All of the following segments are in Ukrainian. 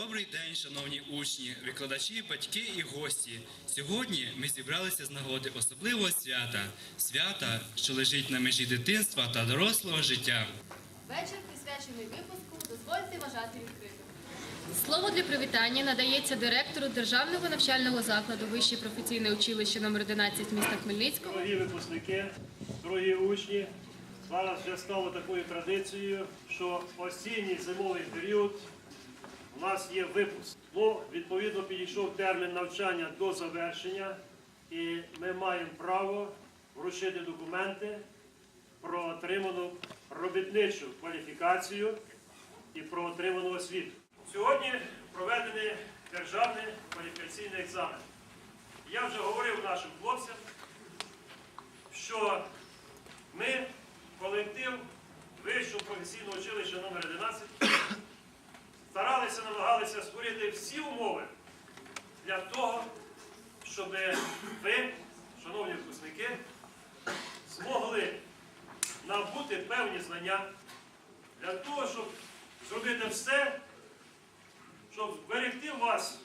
Добрий день, шановні учні, викладачі, батьки і гості. Сьогодні ми зібралися з нагоди особливого свята, свята, що лежить на межі дитинства та дорослого життя. Вечір, присвячений випуску, дозвольте вважати відкритим. Слово для привітання надається директору Державного навчального закладу Вище професійне училище номер 11 міста Хмельницького. Дорогі випускники, дорогі учні, зараз вже стало такою традицією, що осінній зимовий період у нас є випуск. Ну, відповідно, підійшов термін навчання до завершення, і ми маємо право вручити документи про отриману робітничу кваліфікацію і про отриману освіту. Сьогодні проведений державний кваліфікаційний екзамен. Я вже говорив нашим хлопцям, що ми, колектив Вищого професійного училища номер 11 старалися, намагалися створити всі умови для того, щоб ви, шановні випускники, змогли набути певні знання для того, щоб зробити все, щоб вберегти вас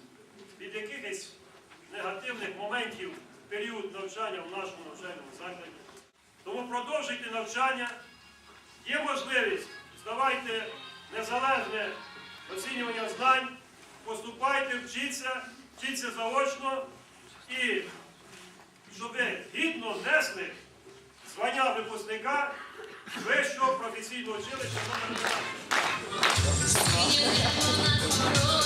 від якихось негативних моментів в період навчання в нашому навчальному закладі. Тому продовжуйте навчання. Є можливість, здавайте незалежне оцінювання знань, поступайте, вчіться, вчіться заочно і щоб ви гідно несли звання випускника Вищого професійного училища номер 12.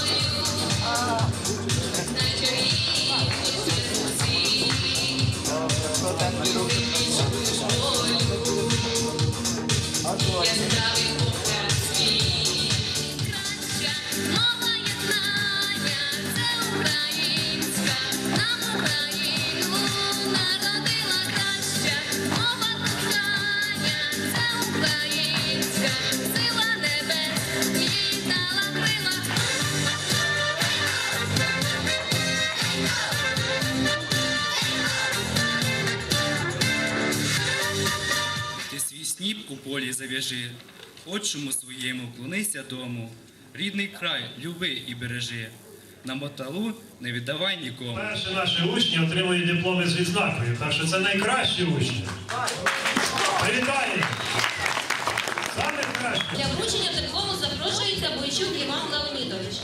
Сніп у полі зав'яжи, отчому своєму клонися дому. Рідний край, люби і бережи. На моталу не віддавай нікому. Перші наші учні отримують дипломи з відзнакою, так що це найкращі учні. Привітаємо! Саме краще. Для вручення диплому запрошується Бойчук Іван Леонідович.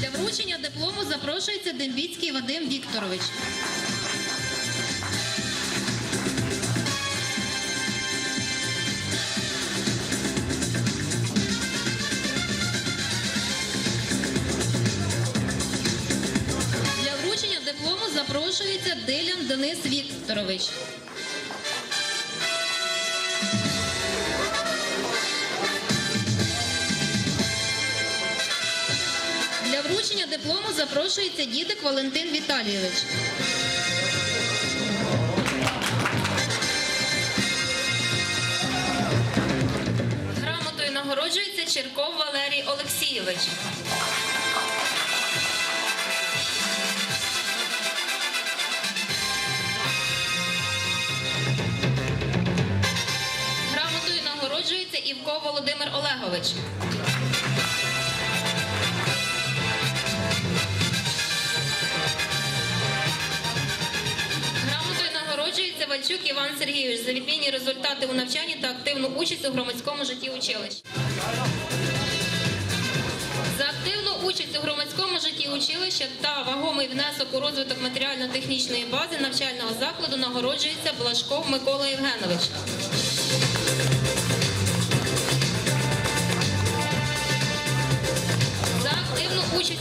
Для вручення диплому запрошується Дембіцький Вадим Вікторович. Вікторович. Для вручення диплому запрошується дідик Валентин Віталійович. Грамотою нагороджується Черков Валерій Олексійович. Грамотою нагороджується Вальчук Іван Сергійович за відмінні результати у навчанні та активну участь у громадському житті училища. За активну участь у громадському житті училища та вагомий внесок у розвиток матеріально-технічної бази навчального закладу нагороджується Блажков Микола Євгенович.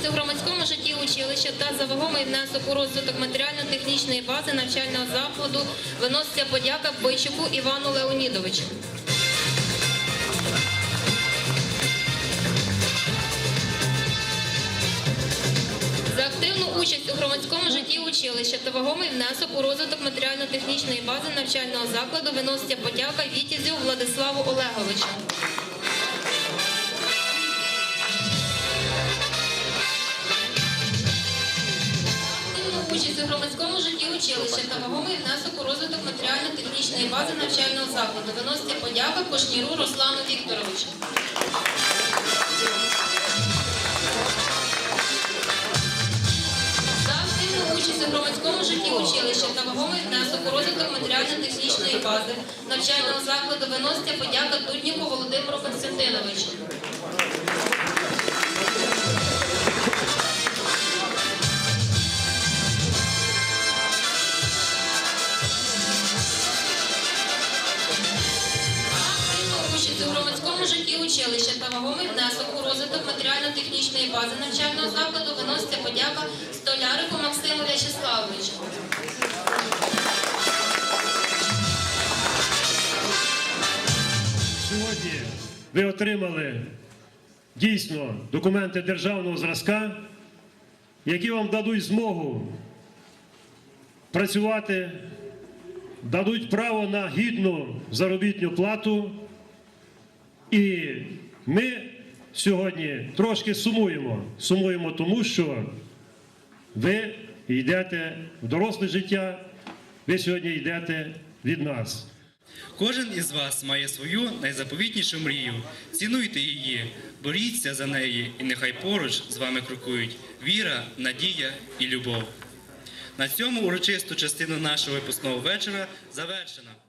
У громадському житті училища та за вагомий внесок у розвиток матеріально-технічної бази навчального закладу виноситься подяка Бойчуку Івану Леонідовичу. За активну участь у громадському житті училища та вагомий внесок у розвиток матеріально-технічної бази навчального закладу виноситься подяка Вітязю Владиславу Олеговичу. Участь у громадському житті училища та вагомий внесок у розвиток матеріально-технічної бази навчального закладу. Виноситься подяка Кошніру Руслану Вікторовичу. Участь у громадському житті училища та вагомий внесок у розвиток матеріально-технічної бази навчального закладу виноситься подяка Дудніку Володимиру Константиновичу. Участь у громадському житті училища та вагомий внесок у розвиток матеріально-технічної бази навчального закладу виноситься подяка Столярику Максиму В'ячеславовичу. Сьогодні ви отримали дійсно документи державного зразка, які вам дадуть змогу працювати, дадуть право на гідну заробітну плату. І ми сьогодні трошки сумуємо. Сумуємо тому, що ви йдете в доросле життя, ви сьогодні йдете від нас. Кожен із вас має свою найзаповітнішу мрію. Цінуйте її, боріться за неї, і нехай поруч з вами крокують віра, надія і любов. На цьому урочисту частину нашого випускного вечора завершена.